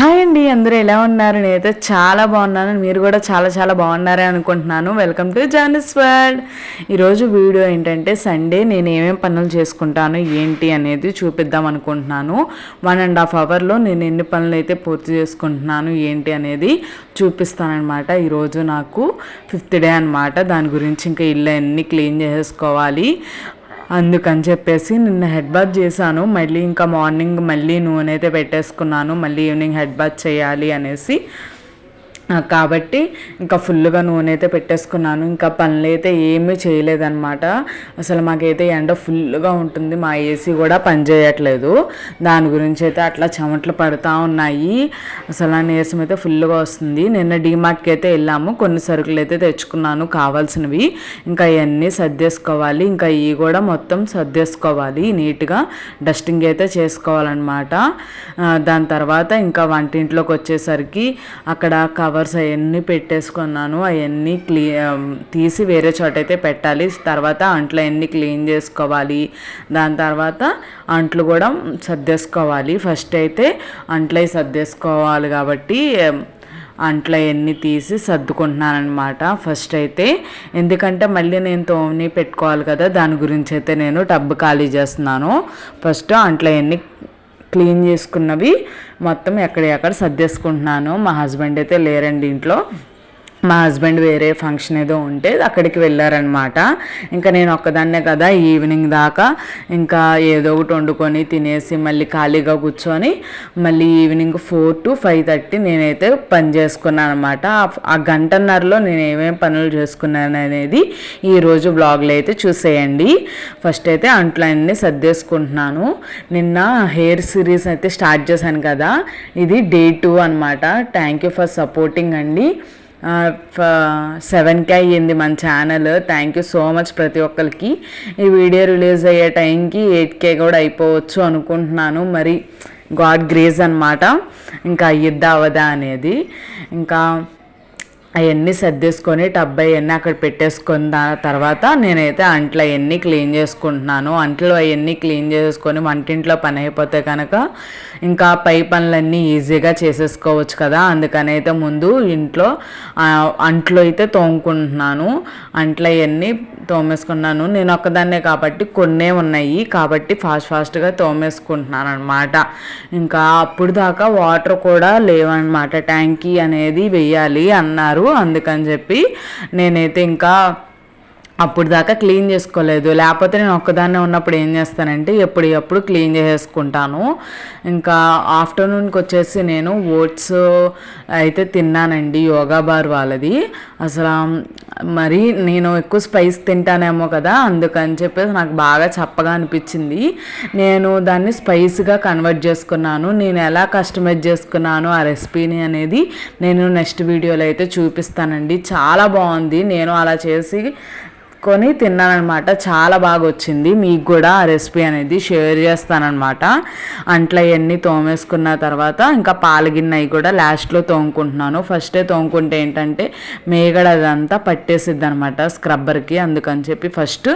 Hi అండి అందరూ ఎలా ఉన్నారు? నేనైతే చాలా బాగున్నాను. మీరు కూడా చాలా చాలా బాగున్నారని అనుకుంటున్నాను. వెల్కమ్ టు జానిస్ వరల్డ్ ఈరోజు వీడియో ఏంటంటే సండే నేను ఏమేం పనులు చేసుకుంటాను ఏంటి అనేది చూపిద్దాం అనుకుంటున్నాను. వన్ అండ్ హాఫ్ అవర్లో నేను ఎన్ని పనులు అయితే పూర్తి చేసుకుంటున్నాను ఏంటి అనేది చూపిస్తానమాట ఈరోజు నాకు ఫిఫ్త్ డే అనమాట దాని గురించి ఇంకా ఇల్లు అన్నీ క్లీన్ చేసుకోవాలి అందుకని చెప్పేసి నిన్న హెడ్ బాత్ చేశాను. మళ్ళీ ఇంకా మార్నింగ్ మళ్ళీ నూనె అయితే పెట్టేసుకున్నాను. మళ్ళీ ఈవినింగ్ హెడ్ బాత్ చేయాలి అనేసి కాబట్టి ఇంకా ఫుల్గా నూనె అయితే పెట్టేసుకున్నాను. ఇంకా పనులు అయితే ఏమీ చేయలేదన్నమాట. అసలు మాకైతే ఎండ ఫుల్గా ఉంటుంది. మా ఏసీ కూడా పనిచేయట్లేదు దాని గురించి అయితే అట్లా చెమటలు పడుతూ ఉన్నాయి. అసలు ఆ నీరసం అయితే ఫుల్గా వస్తుంది. నిన్న డీమార్ట్కి అయితే వెళ్ళాము. కొన్ని సరుకులు అయితే తెచ్చుకున్నాను కావాల్సినవి. ఇంకా ఇవన్నీ సర్దేసుకోవాలి. ఇంకా ఇవి కూడా మొత్తం సర్దేసుకోవాలి. నీట్గా డస్టింగ్ అయితే చేసుకోవాలన్నమాట. దాని తర్వాత ఇంకా వంటింట్లోకి వచ్చేసరికి అక్కడ కవర్స్ అవన్నీ పెట్టేసుకున్నాను. అవన్నీ క్లీ తీసి వేరే చోట అయితే పెట్టాలి. తర్వాత అంట్లు అవన్నీ క్లీన్ చేసుకోవాలి. దాని తర్వాత అంట్లు కూడా సర్దేసుకోవాలి. ఫస్ట్ అయితే అంట్లు సర్దేసుకోవాలి కాబట్టి అంట్లో అవన్నీ తీసి సర్దుకుంటున్నాను అనమాట ఫస్ట్ అయితే ఎందుకంటే మళ్ళీ నేను తోమని పెట్టుకోవాలి కదా దాని గురించి అయితే నేను టబ్ ఖాళీ చేస్తున్నాను. ఫస్ట్ అంట్లో అవన్నీ క్లీన్ చేసుకున్నవి మొత్తం ఎక్కడెక్కడ సర్దేసుకుంటున్నాను మా హస్బెండ్ అయితే లేరండి ఇంట్లో. మా హస్బెండ్ వేరే ఫంక్షన్ ఏదో ఉంటే అక్కడికి వెళ్ళారనమాట ఇంకా నేను ఒక్కదాన్నే కదా ఈవినింగ్ దాకా ఇంకా ఏదో ఒకటి వండుకొని తినేసి మళ్ళీ ఖాళీగా కూర్చొని మళ్ళీ evening four to five thirty నేనైతే పని చేసుకున్నాను అనమాట ఆ గంటన్నరలో నేను ఏమేమి పనులు చేసుకున్నాను అనేది ఈరోజు బ్లాగ్లో అయితే చూసేయండి. ఫస్ట్ అయితే అంట్లన్నీ సర్దేసుకుంటున్నాను. నిన్న హెయిర్ సిరీస్ అయితే స్టార్ట్ చేశాను కదా ఇది డే టూ అనమాట థ్యాంక్ యూ ఫర్ సపోర్టింగ్ అండి. సెవెన్ కే అయ్యింది మన channel thank you so much ప్రతి ఒక్కరికి. ఈ వీడియో రిలీజ్ అయ్యే టైంకి ఎయిట్ కే కూడా అయిపోవచ్చు అనుకుంటున్నాను. మరి గాడ్ గ్రేజ్ అనమాట ఇంకా అయ్యిద్దా అవదా అనేది. ఇంకా అవన్నీ సర్దేసుకొని టబ్ అవన్నీ అక్కడ పెట్టేసుకున్న దాని తర్వాత నేనైతే అంట్లు అవన్నీ క్లీన్ చేసుకుంటున్నాను. అంట్లు అవన్నీ క్లీన్ చేసుకొని వంటింట్లో పని అయిపోతే కనుక ఇంకా పై పనులన్నీ ఈజీగా చేసేసుకోవచ్చు కదా. అందుకని అయితే ముందు ఇంట్లో అంట్లు అయితే తోముకుంటున్నాను. అంట్లు అవన్నీ తోమేసుకున్నాను. నేను ఒక్కదాన్నే కాబట్టి కొన్నే ఉన్నాయి. కాబట్టి ఫాస్ట్ ఫాస్ట్గా తోమేసుకుంటున్నాను అనమాట ఇంకా అప్పుడు దాకా వాటర్ కూడా లేవన్నమాట. ట్యాంకీ అనేది వెయ్యాలి అన్నారు. అందుకని చెప్పి నేనైతే ఇంకా అప్పుడు దాకా క్లీన్ చేసుకోలేదు. లేకపోతే నేను ఒక్కదాన్నే ఉన్నప్పుడు ఏం చేస్తానంటే ఎప్పుడు ఎప్పుడు క్లీన్ చేసేసుకుంటాను. ఇంకా ఆఫ్టర్నూన్కి వచ్చేసి నేను ఓట్స్ అయితే తిన్నానండి యోగా బార్ వాళ్ళది. అసలు మరి నేను ఎక్కువ స్పైస్ తింటానేమో కదా అందుకని చెప్పేసి నాకు బాగా చప్పగా అనిపించింది. నేను దాన్ని స్పైస్గా కన్వర్ట్ చేసుకున్నాను. నేను ఎలా కస్టమైజ్ చేసుకున్నాను ఆ రెసిపీని అనేది నేను నెక్స్ట్ వీడియోలో అయితే చూపిస్తానండి. చాలా బాగుంది. నేను అలా చేసి కొని తిన్నానమాట చాలా బాగా వచ్చింది మీకు కూడా ఆ రెసిపీ అనేది షేర్ చేస్తానమాట అంట్లో అవన్నీ తోమేసుకున్న తర్వాత ఇంకా పాలగిన్నె అవి కూడా లాస్ట్లో తోముకుంటున్నాను. ఫస్టే తోముకుంటే ఏంటంటే మేగడ అదంతా పట్టేసిద్ది అనమాట స్క్రబ్బర్కి. అందుకని చెప్పి ఫస్ట్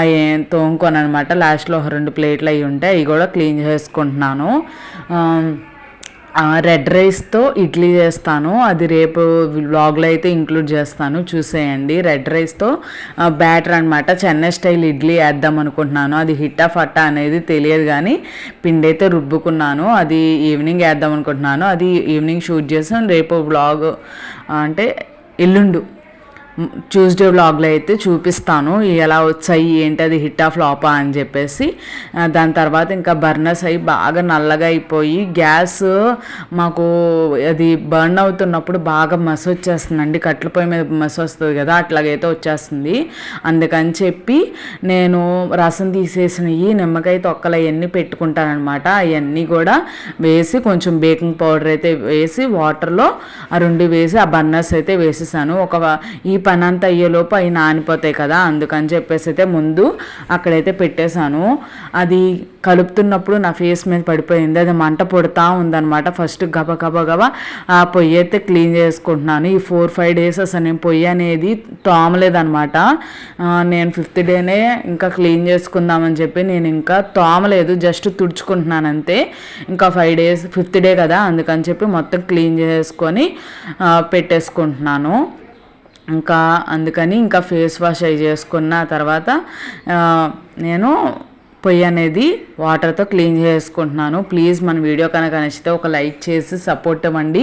అవి తోముకోను అనమాట లాస్ట్లో ఒక రెండు ప్లేట్లు అవి ఉంటాయి అవి కూడా క్లీన్ చేసుకుంటున్నాను. రెడ్ రైస్తో ఇడ్లీ చేస్తాను. అది రేపు వ్లాగ్లో అయితే ఇంక్లూడ్ చేస్తాను. చూసేయండి. రెడ్ రైస్తో బ్యాటర్ అనమాట చెన్నై స్టైల్ ఇడ్లీ వేద్దాం అనుకుంటున్నాను. అది హిట్టా ఫట్టా అనేది తెలియదు కానీ పిండి అయితే రుబ్బుకున్నాను. అది ఈవినింగ్ వేద్దాం అనుకుంటున్నాను. అది ఈవినింగ్ షూట్ చేసాను రేపు వ్లాగ్ అంటే ఎల్లుండు. ట్యూస్డే వ్లాగ్లో అయితే చూపిస్తాను. ఎలా వచ్చాయి ఏంటి అది హిట్ ఆఫ్ లోపా అని చెప్పేసి. దాని తర్వాత ఇంకా బర్నర్స్ అయి బాగా నల్లగా అయిపోయి గ్యాస్ మాకు అది బర్న్ అవుతున్నప్పుడు బాగా మస వచ్చేస్తుందండి. కట్ల పొయ్యి మీద మస వస్తుంది కదా అట్లాగైతే వచ్చేస్తుంది. అందుకని చెప్పి నేను రసం తీసేసినవి నిమ్మకాయ తొక్కలు అవన్నీ పెట్టుకుంటానమాట అవన్నీ కూడా వేసి కొంచెం బేకింగ్ పౌడర్ అయితే వేసి వాటర్లో ఆ రెండు వేసి ఆ బర్నర్స్ అయితే వేసేసాను. ఒక ఈ పని అంతా అయ్యేలోపు అవి నానిపోతాయి కదా అందుకని చెప్పేసి అయితే ముందు అక్కడైతే పెట్టేశాను. అది కలుపుతున్నప్పుడు నా ఫేస్ మీద పడిపోయింది. అది మంట పుడతా ఉందనమాట ఫస్ట్ గబ గబ గబ ఆ పొయ్యి అయితే క్లీన్ చేసుకుంటున్నాను. ఈ ఫోర్ ఫైవ్ డేస్ అసలు నేను పొయ్యి అనేది తోమలేదనమాట నేను ఫిఫ్త్ డేనే ఇంకా క్లీన్ చేసుకుందామని చెప్పి నేను ఇంకా తోమలేదు. జస్ట్ తుడుచుకుంటున్నాను అంతే. ఇంకా ఫైవ్ డేస్ ఫిఫ్త్ డే కదా అందుకని చెప్పి మొత్తం క్లీన్ చేసుకొని పెట్టేసుకుంటున్నాను. ఇంకా అందుకని ఇంకా ఫేస్ వాష్ అవి చేసుకున్న తర్వాత నేను పొయ్యి అనేది వాటర్తో క్లీన్ చేసుకుంటున్నాను. ప్లీజ్ మన వీడియో కనుక నచ్చితే ఒక లైక్ చేసి సపోర్ట్ ఇవ్వండి.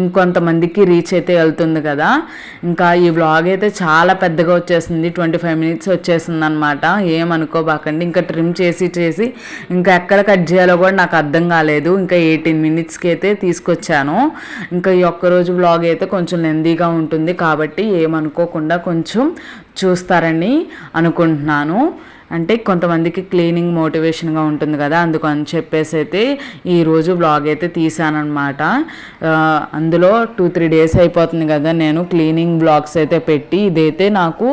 ఇంకొంతమందికి రీచ్ అయితే వెళ్తుంది కదా. ఇంకా ఈ వ్లాగ్ అయితే చాలా పెద్దగా వచ్చేసింది. ట్వంటీ ఫైవ్ మినిట్స్ వచ్చేసింది అనమాట ఏమనుకోబాకండి ఇంకా ట్రిమ్ చేసి చేసి ఇంకా ఎక్కడ కట్ చేయాలో కూడా నాకు అర్థం కాలేదు. ఇంకా ఎయిటీన్ మినిట్స్కి అయితే తీసుకొచ్చాను. ఇంకా ఈ ఒక్కరోజు వ్లాగ్ అయితే కొంచెం లెందీగా ఉంటుంది. కాబట్టి ఏమనుకోకుండా కొంచెం చూస్తారని అనుకుంటున్నాను. అంటే కొంతమందికి క్లీనింగ్ మోటివేషన్గా ఉంటుంది కదా అందుకని చెప్పేసి అయితే ఈరోజు బ్లాగ్ అయితే తీసానమాట అందులో టూ త్రీ డేస్ అయిపోతుంది కదా నేను క్లీనింగ్ బ్లాగ్స్ అయితే పెట్టి ఇదైతే నాకు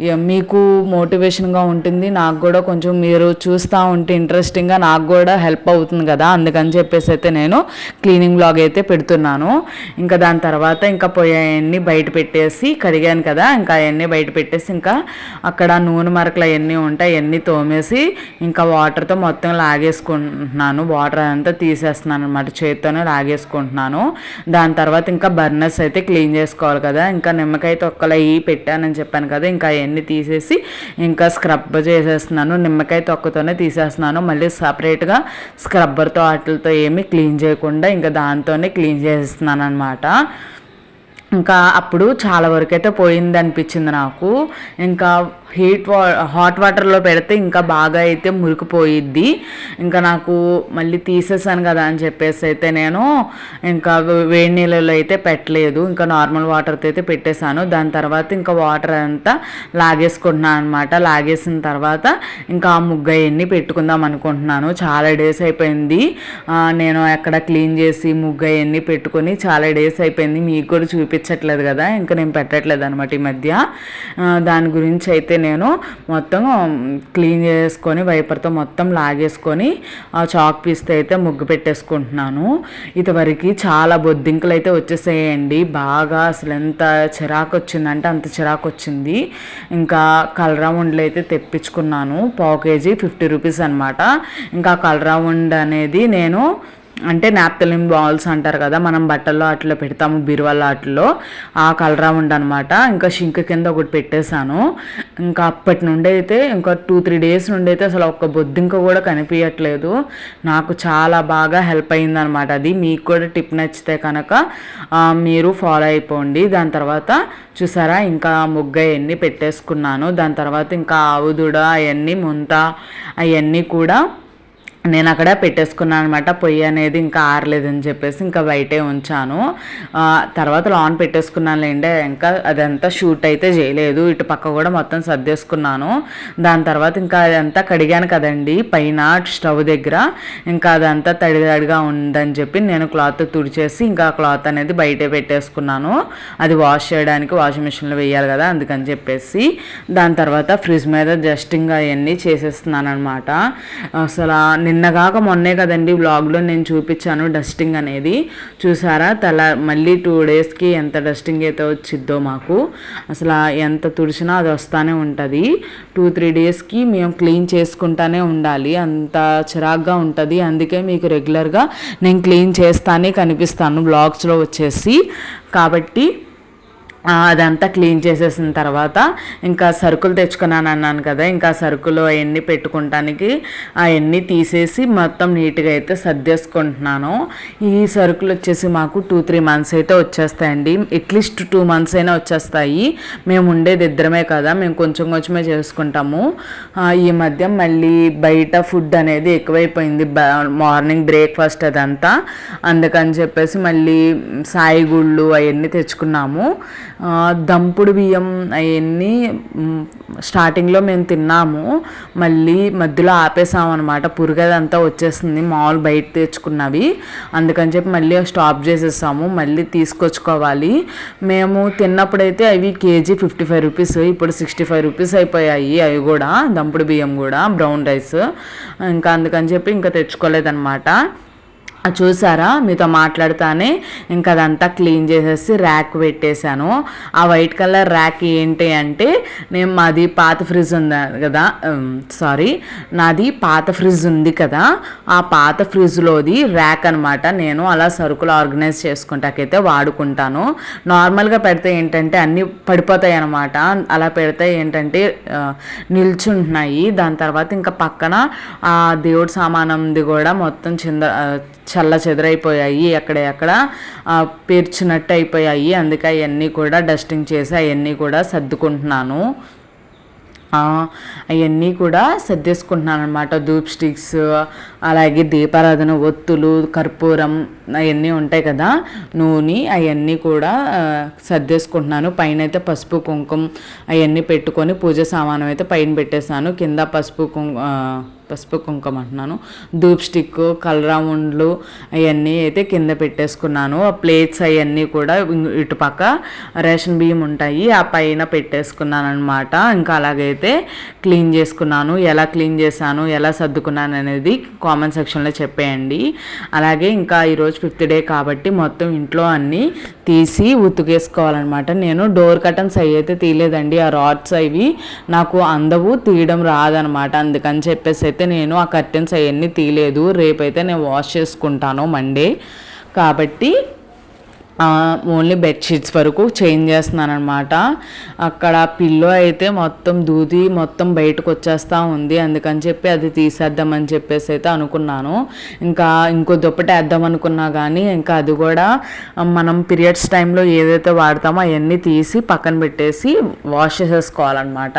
మీకు మోటివేషన్గా ఉంటుంది. నాకు కూడా కొంచెం మీరు చూస్తూ ఉంటే ఇంట్రెస్టింగ్గా నాకు కూడా హెల్ప్ అవుతుంది కదా. అందుకని చెప్పేసి అయితే నేను క్లీనింగ్ బ్లాగ్ అయితే పెడుతున్నాను. ఇంకా దాని తర్వాత ఇంకా పోయాయన్నీ బయట పెట్టేసి కడిగాను కదా. ఇంకా అవన్నీ బయట పెట్టేసి ఇంకా అక్కడ నూనె మరకలు అవన్నీ ఉంటాయి. అవన్నీ తోమేసి ఇంకా వాటర్తో మొత్తం లాగేసుకుంటున్నాను. వాటర్ అంతా తీసేస్తున్నాను అనమాట చేతితోనే లాగేసుకుంటున్నాను. దాని తర్వాత ఇంకా బర్నర్స్ అయితే క్లీన్ చేసుకోవాలి కదా. ఇంకా నిమ్మకాయ తొక్కలు అవి పెట్టానని చెప్పాను కదా. ఇంకా అవన్నీ తీసేసి ఇంకా స్క్రబ్ చేసేస్తున్నాను. నిమ్మకాయ తొక్కతోనే తీసేస్తున్నాను. మళ్ళీ సపరేట్గా స్క్రబ్బర్తో వాటితో ఏమీ క్లీన్ చేయకుండా ఇంకా దాంతోనే క్లీన్ చేసేస్తున్నాను అనమాట ఇంకా అప్పుడు చాలా వరకు అయితే పోయింది అనిపించింది నాకు. ఇంకా హీట్ వా హాట్ వాటర్లో పెడితే ఇంకా బాగా అయితే మురికిపోయిద్ది. ఇంకా నాకు మళ్ళీ తీసేసాను కదా అని చెప్పేసి అయితే నేను ఇంకా వేడి నీళ్ళలో అయితే పెట్టలేదు. ఇంకా నార్మల్ వాటర్తో అయితే పెట్టేశాను. దాని తర్వాత ఇంకా వాటర్ అంతా లాగేసుకుంటున్నాను అనమాట లాగేసిన తర్వాత ఇంకా ఆ ముగ్గు అవన్నీ పెట్టుకుందాం అనుకుంటున్నాను. చాలా డేస్ అయిపోయింది. నేను ఎక్కడ క్లీన్ చేసి ముగ్గు అవన్నీ పెట్టుకొని చాలా డేస్ అయిపోయింది. మీకు కూడా చూపించట్లేదు కదా? ఇంకా నేను పెట్టట్లేదు అనమాట ఈ మధ్య. దాని గురించి అయితే నేను మొత్తం క్లీన్ చేసుకొని వైపర్తో మొత్తం లాగేసుకొని ఆ చాక్ పీస్తో అయితే ముగ్గు పెట్టేసుకుంటున్నాను. ఇదివరకు చాలా బొద్దింకలు అయితే వచ్చేసాయండి. బాగా అసలు ఎంత చిరాకు వచ్చిందంటే అంత చిరాకు వచ్చింది ఇంకా కలరాముండలు అయితే తెప్పించుకున్నాను. పావు కేజీ ఫిఫ్టీ రూపీస్ అనమాట ఇంకా కలరాముండ్ అనేది నేను అంటే నాప్తలిన్ బాల్స్ అంటారు కదా మనం బట్టల్లో అట్లా పెడతాము బీరువాల అట్లలో ఆ కలరా అనమాట ఇంకా షింక్ కింద ఒకటి పెట్టేశాను. ఇంకా అప్పటి నుండి అయితే ఇంకా టూ త్రీ డేస్ నుండి అయితే అసలు ఒక్క బొద్దింక కూడా కనిపించట్లేదు నాకు చాలా బాగా హెల్ప్ అయిందనమాట అది. మీకు కూడా టిప్ నచ్చితే కనుక మీరు ఫాలో అయిపోండి. దాని తర్వాత చూసారా ఇంకా ముగ్గ అవన్నీ పెట్టేసుకున్నాను. దాని తర్వాత ఇంకా ఆవుదుడ అవన్నీ ముంత అవన్నీ కూడా నేను అక్కడ పెట్టేసుకున్నాను అనమాట పొయ్యి అనేది ఇంకా ఆరలేదని చెప్పేసి ఇంకా బయటే ఉంచాను. తర్వాత లాన్ పెట్టేసుకున్నానులేండి ఇంకా అదంతా షూట్ అయితే చేయలేదు. ఇటు పక్క కూడా మొత్తం సర్దేసుకున్నాను. దాని తర్వాత ఇంకా అదంతా కడిగాను కదండి. పైన స్టవ్ దగ్గర ఇంకా అదంతా తడి తడిగా ఉందని చెప్పి నేను క్లాత్ తుడిచేసి ఇంకా క్లాత్ అనేది బయటే పెట్టేసుకున్నాను. అది వాష్ చేయడానికి వాషింగ్ మిషన్లో వేయాలి కదా అందుకని చెప్పేసి. దాని తర్వాత ఫ్రిడ్జ్ మీద జస్ట్ ఇంకా అవన్నీ చేసేస్తున్నాను అనమాట అసలు నిన్నగాక మొన్నే కదండి బ్లాగ్లో నేను చూపించాను డస్టింగ్ అనేది. చూసారా? తల మళ్ళీ టూ డేస్కి ఎంత డస్టింగ్ అయితే వచ్చిద్దో మాకు. అసలు ఎంత తుడిచినా అది వస్తానే ఉంటుంది. టూ త్రీ డేస్కి మేము క్లీన్ చేసుకుంటానే ఉండాలి. అంత చిరాగ్గా ఉంటుంది. అందుకే మీకు రెగ్యులర్గా నేను క్లీన్ చేస్తానే కనిపిస్తాను బ్లాగ్స్లో వచ్చేసి. కాబట్టి అదంతా క్లీన్ చేసేసిన తర్వాత ఇంకా సరుకులు తెచ్చుకున్నాను అన్నాను కదా ఇంకా సరుకులు అవన్నీ పెట్టుకుంటానికి అవన్నీ తీసేసి మొత్తం నీట్గా అయితే సర్దేసుకుంటున్నాను. ఈ సరుకులు వచ్చేసి మాకు టూ త్రీ మంత్స్ అయితే వచ్చేస్తాయండి. అట్లీస్ట్ టూ మంత్స్ అయినా వచ్చేస్తాయి. మేము ఉండేది ఇద్దరమే కదా మేము కొంచెం కొంచెమే చేసుకుంటాము. ఈ మధ్య మళ్ళీ బయట ఫుడ్ అనేది ఎక్కువైపోయింది. మార్నింగ్ బ్రేక్ఫాస్ట్ అదంతా. అందుకని చెప్పేసి మళ్ళీ సాయి గుళ్ళు అవన్నీ తెచ్చుకున్నాము. దంపుడు బియ్యం అవన్నీ స్టార్టింగ్లో మేము తిన్నాము. మళ్ళీ మధ్యలో ఆపేసాం అనమాట పురుగదంతా వచ్చేసింది. మామూలు బయట తెచ్చుకున్నవి. అందుకని చెప్పి మళ్ళీ స్టాప్ చేసేసాము. మళ్ళీ తీసుకొచ్చుకోవాలి. మేము తిన్నప్పుడైతే అవి కేజీ ఫిఫ్టీ ఫైవ్ రూపీస్ ఇప్పుడు సిక్స్టీ ఫైవ్ రూపీస్ అయిపోయాయి అవి కూడా దంపుడు బియ్యం కూడా బ్రౌన్ రైస్. ఇంకా అందుకని చెప్పి ఇంకా తెచ్చుకోలేదన్నమాట. చూసారా? మీతో మాట్లాడుతానే ఇంకా అదంతా క్లీన్ చేసేసి ర్యాక్ పెట్టేశాను. ఆ వైట్ కలర్ ర్యాక్ ఏంటి అంటే నేను మాది పాత ఫ్రిడ్జ్ ఉంది కదా సారీ నాది పాత ఫ్రిడ్జ్ ఉంది కదా ఆ పాత ఫ్రిడ్జ్లోది ర్యాక్ అనమాట నేను అలా సరుకులు ఆర్గనైజ్ చేసుకుంటాకైతే వాడుకుంటాను. నార్మల్గా పెడితే ఏంటంటే అన్నీ పడిపోతాయి అనమాట అలా పెడితే ఏంటంటే నిల్చుంటున్నాయి. దాని తర్వాత ఇంకా పక్కన ఆ దేవుడి సామానంది కూడా మొత్తం చింద చల్ల చెదరైపోయాయి ఎక్కడ ఎక్కడ పేర్చినట్టు అయిపోయాయి. అందుకే అవన్నీ కూడా డస్టింగ్ చేసి అవన్నీ కూడా సర్దుకుంటున్నాను. అవన్నీ కూడా సర్దేసుకుంటున్నాను అనమాట ధూప్ స్టిక్స్ అలాగే దీపారాధన ఒత్తులు కర్పూరం అవన్నీ ఉంటాయి కదా. నూనె అవన్నీ కూడా సర్దేసుకుంటున్నాను. పైన అయితే పసుపు కుంకుమ అవన్నీ పెట్టుకొని పూజ సామానం అయితే పైన పెట్టేశాను. కింద పసుపు కుంకుమ పసుపు కుంకుమ అంటున్నాను. ధూప్ స్టిక్ కలరాముండ్లు అవన్నీ అయితే కింద పెట్టేసుకున్నాను. ఆ ప్లేట్స్ అవన్నీ కూడా ఇటుపక్క రేషన్ బియ్యం ఉంటాయి. ఆ పైన పెట్టేసుకున్నాను అనమాట ఇంకా అలాగైతే క్లీన్ చేసుకున్నాను. ఎలా క్లీన్ చేశాను ఎలా సర్దుకున్నాను అనేది కామెంట్ సెక్షన్లో చెప్పేయండి. అలాగే ఇంకా ఈరోజు ఫిఫ్త్ డే కాబట్టి మొత్తం ఇంట్లో అన్నీ తీసి ఉతికేసుకోవాలన్నమాట. నేను డోర్ కటన్స్ అవి అయితే తీయలేదండి. ఆ రాడ్స్ అవి నాకు అందవు తీయడం రాదనమాట అందుకని చెప్పేసి అయితే నేను ఆ కర్టెన్స్ అవన్నీ తీయలేదు. రేపైతే నేను వాష్ చేసుకుంటాను మండే కాబట్టి ఓన్లీ బెడ్షీట్స్ వరకు చేంజ్ చేస్తున్నాను అనమాట అక్కడ పిల్లో అయితే మొత్తం దూది మొత్తం బయటకు వచ్చేస్తూ ఉంది. అందుకని చెప్పి అది తీసేద్దామని చెప్పేసి అయితే అనుకున్నాను. ఇంకా ఇంకో దుప్పటి వేద్దాం అనుకున్నా కానీ ఇంకా అది కూడా మనం పీరియడ్స్ టైంలో ఏదైతే వాడతామో అవన్నీ తీసి పక్కన పెట్టేసి వాష్ చేసేసుకోవాలన్నమాట.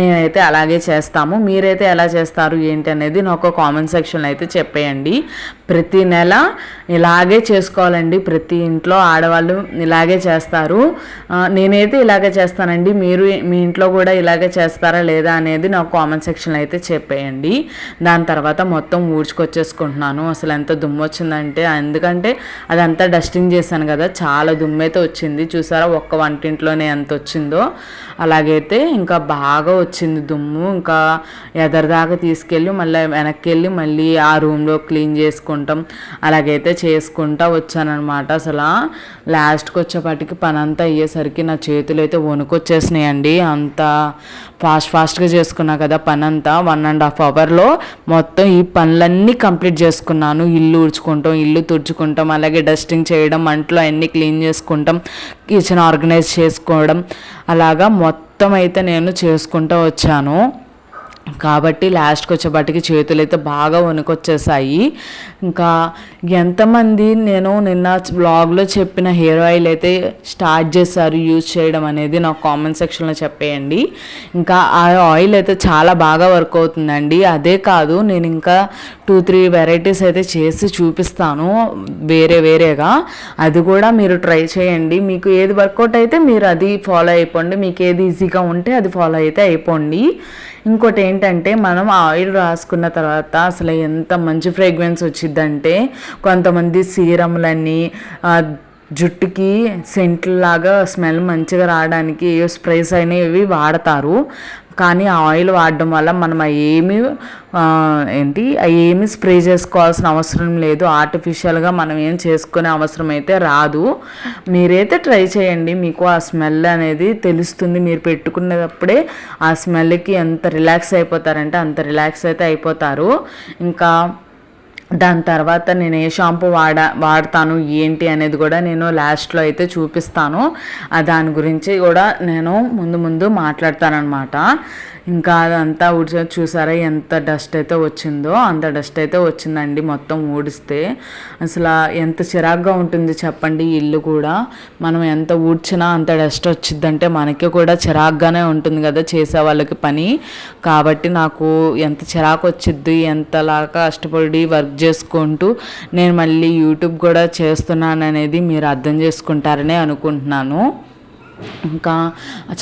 మేమైతే అలాగే చేస్తాము. మీరైతే ఎలా చేస్తారు ఏంటి అనేది నాకు కామెంట్ సెక్షన్లో అయితే చెప్పేయండి. ప్రతి నెల ఇలాగే చేసుకోవాలండి. ప్రతి ఇంట్లో ఆడవాళ్ళు ఇలాగే చేస్తారు. నేనైతే ఇలాగే చేస్తానండి. మీరు మీ ఇంట్లో కూడా ఇలాగే చేస్తారా లేదా అనేది నాకు కామెంట్ సెక్షన్లో అయితే చెప్పేయండి. దాని తర్వాత మొత్తం ఊడ్చుకొచ్చేసుకుంటున్నాను. అసలు ఎంత దుమ్ము వచ్చిందంటే ఎందుకంటే అదంతా డస్టింగ్ చేశాను కదా చాలా దుమ్ము అయితే వచ్చింది. చూసారా ఒక్క వంటింట్లోనే ఎంత వచ్చిందో. అలాగైతే ఇంకా బాగా వచ్చింది దుమ్ము. ఇంకా ఎదరిదాకా తీసుకెళ్ళి మళ్ళీ వెనక్కి వెళ్ళి మళ్ళీ ఆ రూమ్లో క్లీన్ చేసుకుంటాం. అలాగైతే చేసుకుంటా వచ్చానమాట అసలు. లాస్ట్కి వచ్చేపాటికి పని అంతా అయ్యేసరికి నా చేతులు అయితే వణుకొచ్చేసినాయండి. అంత ఫాస్ట్ ఫాస్ట్గా చేసుకున్నా కదా పని అంతా వన్ అండ్ హాఫ్ అవర్లో మొత్తం ఈ పనులన్నీ కంప్లీట్ చేసుకున్నాను. ఇల్లు ఊడ్చుకుంటాం ఇల్లు తుడుచుకుంటాం అలాగే డస్టింగ్ చేయడం అంట్లో అన్నీ క్లీన్ చేసుకుంటాం కిచెన్ ఆర్గనైజ్ చేసుకోవడం అలాగా మొత్తం అయితే నేను చేసుకుంటూ వచ్చాను. కాబట్టి లాస్ట్కి వచ్చేపాటికి చేతులు అయితే బాగా వణుకొచ్చేసాయి. ఇంకా ఎంతమంది నేను నిన్న బ్లాగ్లో చెప్పిన హెయిర్ ఆయిల్ అయితే స్టార్ట్ చేశారు యూజ్ చేయడం అనేది నాకు కామెంట్ సెక్షన్లో చెప్పేయండి. ఇంకా ఆ ఆయిల్ అయితే చాలా బాగా వర్క్ అవుతుందండి. అదే కాదు నేను ఇంకా టూ త్రీ వెరైటీస్ అయితే చేసి చూపిస్తాను వేరే వేరేగా. అది కూడా మీరు ట్రై చేయండి. మీకు ఏది వర్కౌట్ అయితే మీరు అది ఫాలో అయిపోండి. మీకు ఏది ఈజీగా ఉంటే అది ఫాలో అయితే అయిపోండి. ఇంకోటి ఏంటంటే మనం ఆయిల్ రాసుకున్న తర్వాత అసలు ఎంత మంచి ఫ్రేగ్రెన్స్ వచ్చిందంటే కొంతమంది సీరములన్నీ జుట్టుకి సెంట్ లాగా స్మెల్ మంచిగా రావడానికి ఏ స్ప్రేస్ అనేవి వాడతారు. కానీ ఆ ఆయిల్ వాడడం వల్ల మనం ఏమి ఏంటి ఏమి స్ప్రే చేసుకోవాల్సిన అవసరం లేదు. ఆర్టిఫిషియల్గా మనం ఏం చేసుకునే అవసరం అయితే రాదు. మీరైతే ట్రై చేయండి. మీకు ఆ స్మెల్ అనేది తెలుస్తుంది. మీరు పెట్టుకునేటప్పుడే ఆ స్మెల్కి ఎంత రిలాక్స్ అయిపోతారంటే అంత రిలాక్స్ అయితే అయిపోతారు. ఇంకా దాని తర్వాత నేను ఏ షాంపూ వాడ వాడతాను ఏంటి అనేది కూడా నేను లాస్ట్లో అయితే చూపిస్తాను. దాని గురించి కూడా నేను ముందు ముందు మాట్లాడతానమాట ఇంకా అదంతా ఊడ్చ చూసారా ఎంత డస్ట్ అయితే వచ్చిందో? అంత డస్ట్ అయితే వచ్చిందండి మొత్తం ఊడిస్తే. అసలు ఎంత చిరాగ్గా ఉంటుంది చెప్పండి ఇల్లు కూడా. మనం ఎంత ఊడ్చినా అంత డస్ట్ వచ్చిందంటే మనకి కూడా చిరాగ్గానే ఉంటుంది కదా చేసే వాళ్ళకి పని. కాబట్టి నాకు ఎంత చిరాకు వచ్చిద్ది ఎంతలాగా కష్టపడి వర్క్ చేసుకుంటూ నేను మళ్ళీ యూట్యూబ్ కూడా చేస్తున్నాను అనేది మీరు అర్థం చేసుకుంటారనే అనుకుంటున్నాను. ఇంకా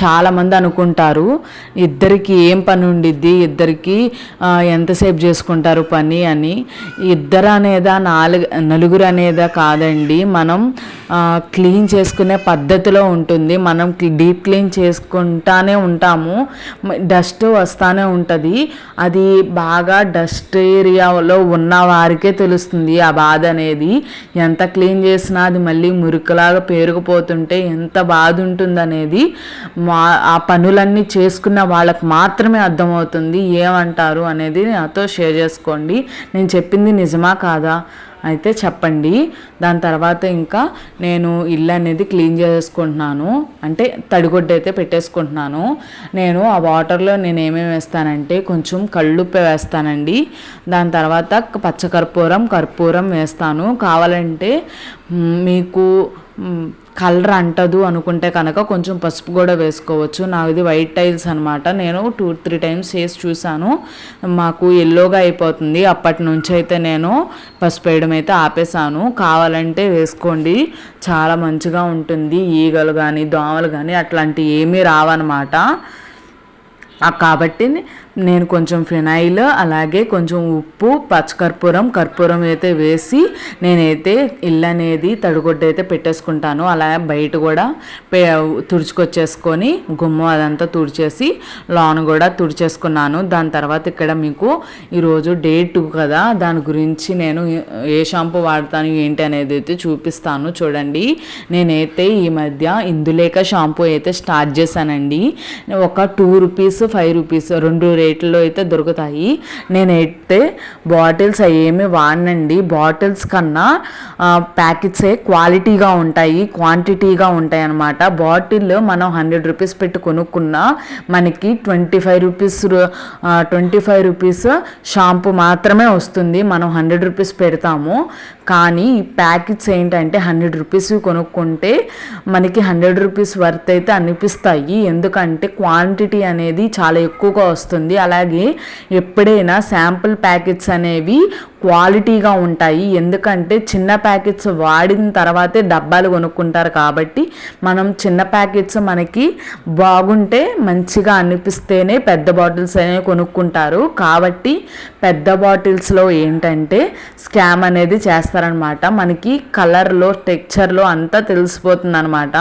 చాలామంది అనుకుంటారు ఇద్దరికి ఏం పని ఉండిద్ది ఇద్దరికి ఎంతసేపు చేసుకుంటారు పని అని. ఇద్దరు అనేదా నాలుగు నలుగురు అనేదా కాదండి. మనం క్లీన్ చేసుకునే పద్ధతిలో ఉంటుంది. మనం డీప్ క్లీన్ చేసుకుంటానే ఉంటాము. డస్ట్ వస్తానే ఉంటుంది. అది బాగా డస్ట్ ఏరియాలో ఉన్న వారికే తెలుస్తుంది ఆ బాధ అనేది. ఎంత క్లీన్ చేసినా అది మళ్ళీ మురికలాగా పేరుకుపోతుంటే ఎంత బాధ ఉంటుంది ఉంటుందనేది మా ఆ పనులన్నీ చేసుకున్న వాళ్ళకి మాత్రమే అర్థమవుతుంది. ఏమంటారు అనేది నాతో షేర్ చేసుకోండి. నేను చెప్పింది నిజమా కాదా? అయితే చెప్పండి. దాని తర్వాత ఇంకా నేను ఇల్లు అనేది క్లీన్ చేసుకుంటున్నాను. అంటే తడిగొడ్డ అయితే పెట్టేసుకుంటున్నాను. నేను ఆ వాటర్లో నేను ఏమేమి వేస్తానంటే కొంచెం కళ్ళుప్పు వేస్తానండి. దాని తర్వాత పచ్చకర్పూరం కర్పూరం వేస్తాను. కావాలంటే మీకు కలర్ అంటదు అనుకుంటే కనుక కొంచెం పసుపు కూడా వేసుకోవచ్చు. నాది వైట్ టైల్స్ అనమాట నేను టూ త్రీ టైమ్స్ వేసి చూసాను మాకు ఎల్లోగా అయిపోతుంది. అప్పటి నుంచి అయితే నేను పసుపు వేయడం అయితే ఆపేసాను కావాలంటే వేసుకోండి. చాలా మంచిగా ఉంటుంది. ఈగలు కానీ దోమలు కానీ అట్లాంటివి ఏమీ రావన్నమాట. కాబట్టి నేను కొంచెం ఫినాయిల్ అలాగే కొంచెం ఉప్పు పచ్చకర్పూరం కర్పూరం అయితే వేసి నేనైతే ఇల్లు అనేది తడిగొడ్డ అయితే పెట్టేసుకుంటాను. అలా బయట కూడా పే తుడుచుకొచ్చేసుకొని గుమ్మం అదంతా తుడిచేసి లాన్ కూడా తుడిచేసుకున్నాను. దాని తర్వాత ఇక్కడ మీకు ఈరోజు డే టూ కదా దాని గురించి నేను ఏ షాంపూ వాడతాను ఏంటి అనేది అయితే చూపిస్తాను. చూడండి నేనైతే ఈ మధ్య ఇందులేక షాంపూ అయితే స్టార్ట్ చేశానండి. ఒక టూ రూపీస్ ఫైవ్ రూపీస్ రెండు రేట్లో అయితే దొరుకుతాయి. నేనైతే బాటిల్స్ అవి ఏమి వాడనండి. బాటిల్స్ కన్నా ప్యాకెట్సే క్వాలిటీగా ఉంటాయి క్వాంటిటీగా ఉంటాయి అన్నమాట బాటిల్ మనం హండ్రెడ్ రూపీస్ పెట్టి కొనుక్కున్నా మనకి twenty five rupees twenty five rupees shampoo మాత్రమే వస్తుంది. మనం హండ్రెడ్ రూపీస్ పెడతాము. కానీ ఈ ప్యాకెట్స్ ఏంటంటే హండ్రెడ్ రూపీస్ కొనుక్కుంటే మనకి హండ్రెడ్ రూపీస్ వర్త్ అయితే అనిపిస్తాయి. ఎందుకంటే క్వాంటిటీ అనేది చాలా ఎక్కువగా వస్తుంది. అలాగే ఎప్పుడైనా శాంపుల్ ప్యాకెట్స్ అనేవి క్వాలిటీగా ఉంటాయి. ఎందుకంటే చిన్న ప్యాకెట్స్ వాడిన తర్వాతే డబ్బాలు కొనుక్కుంటారు కాబట్టి మనం చిన్న ప్యాకెట్స్ మనకి బాగుంటే మంచిగా అనిపిస్తేనే పెద్ద బాటిల్స్ అనేవి కొనుక్కుంటారు. కాబట్టి పెద్ద బాటిల్స్లో ఏంటంటే స్కామ్ అనేది చేస్తారనమాట మనకి కలర్లో టెక్చర్లో అంతా తెలిసిపోతుంది అనమాట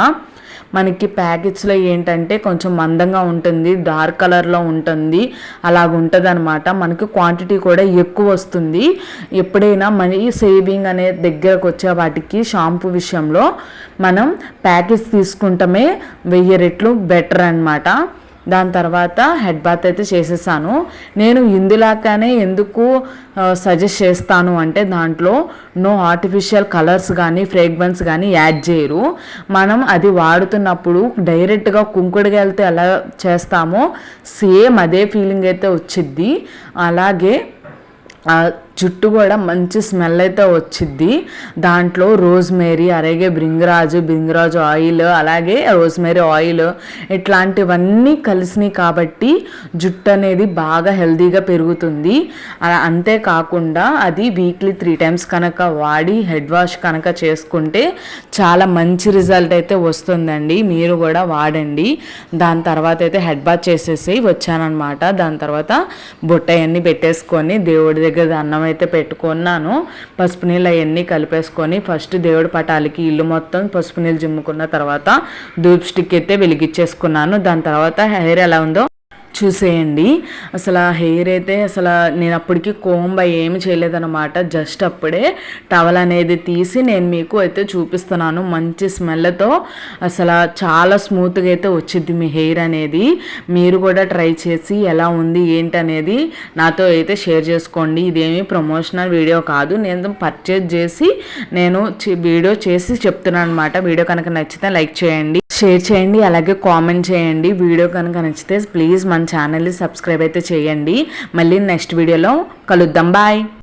మనకి ప్యాకెట్స్లో ఏంటంటే కొంచెం మందంగా ఉంటుంది డార్క్ కలర్లో ఉంటుంది అలాగ ఉంటుంది అనమాట మనకి క్వాంటిటీ కూడా ఎక్కువ వస్తుంది. ఎప్పుడైనా మనీ సేవింగ్ అనే దగ్గరకు వచ్చే వాటికి షాంపూ విషయంలో మనం ప్యాకెట్స్ తీసుకుంటమే వెయ్యి రెట్లు బెటర్ అన్నమాట. దాని తర్వాత హెడ్ బాత్ అయితే చేసేసాను. నేను ఇందులాగానే ఎందుకు సజెస్ట్ చేస్తాను అంటే దాంట్లో నో ఆర్టిఫిషియల్ కలర్స్ కానీ ఫ్రేగ్రెన్స్ కానీ యాడ్ చేయరు. మనం అది వాడుతున్నప్పుడు డైరెక్ట్గా కుంకుడుగాయలతో ఎలా చేస్తామో సేమ్ అదే ఫీలింగ్ అయితే వచ్చిద్ది. అలాగే జుట్టు కూడా మంచి స్మెల్ అయితే వచ్చిద్ది. దాంట్లో రోజ్మేరీ అలాగే బ్రింగరాజు బ్రింగరాజు ఆయిల్ అలాగే రోజ్మేరీ ఆయిల్ ఇట్లాంటివన్నీ కలిసినాయి కాబట్టి జుట్టు అనేది బాగా హెల్తీగా పెరుగుతుంది. అలా అంతేకాకుండా అది వీక్లీ త్రీ టైమ్స్ కనుక వాడి హెడ్ వాష్ కనుక చేసుకుంటే చాలా మంచి రిజల్ట్ అయితే వస్తుందండి. మీరు కూడా వాడండి. దాని తర్వాత అయితే హెడ్ బాత్ చేసేసి వచ్చానమాట దాని తర్వాత బుట్ట అవన్నీ పెట్టేసుకొని దేవుడి దగ్గర అన్నం అయితే పెట్టుకున్నాను. పసుపు నీళ్ళు అవన్నీ కలిపేసుకొని ఫస్ట్ దేవుడి పటాలకి ఇల్లు మొత్తం పసుపు నీళ్ళు జిమ్ముకున్న తర్వాత ధూప్ స్టిక్ అయితే వెలిగించేసుకున్నాను. దాని తర్వాత హెయిర్ ఎలా ఉందో చూసేయండి. అసలు ఆ హెయిర్ అయితే అసలు నేను అప్పటికి కోంబ ఏమి చేయలేదన్నమాట. జస్ట్ అప్పుడే టవల్ అనేది తీసి నేను మీకు అయితే చూపిస్తున్నాను. మంచి స్మెల్తో అసలు చాలా స్మూత్గా అయితే వచ్చింది మీ హెయిర్ అనేది. మీరు కూడా ట్రై చేసి ఎలా ఉంది ఏంటి అనేది నాతో అయితే షేర్ చేసుకోండి. ఇదేమి ప్రమోషనల్ వీడియో కాదు. నేను పర్చేజ్ చేసి నేను చి- వీడియో చేసి చెప్తున్నాను అనమాట వీడియో కనుక నచ్చితే లైక్ చేయండి. షేర్ చేయండి అలాగే కామెంట్ చేయండి. వీడియో కనుక నచ్చితే ప్లీజ్ మన ఛానల్ని సబ్స్క్రైబ్ అయితే చేయండి. మళ్ళీ నెక్స్ట్ వీడియోలో కలుద్దాం. బాయ్.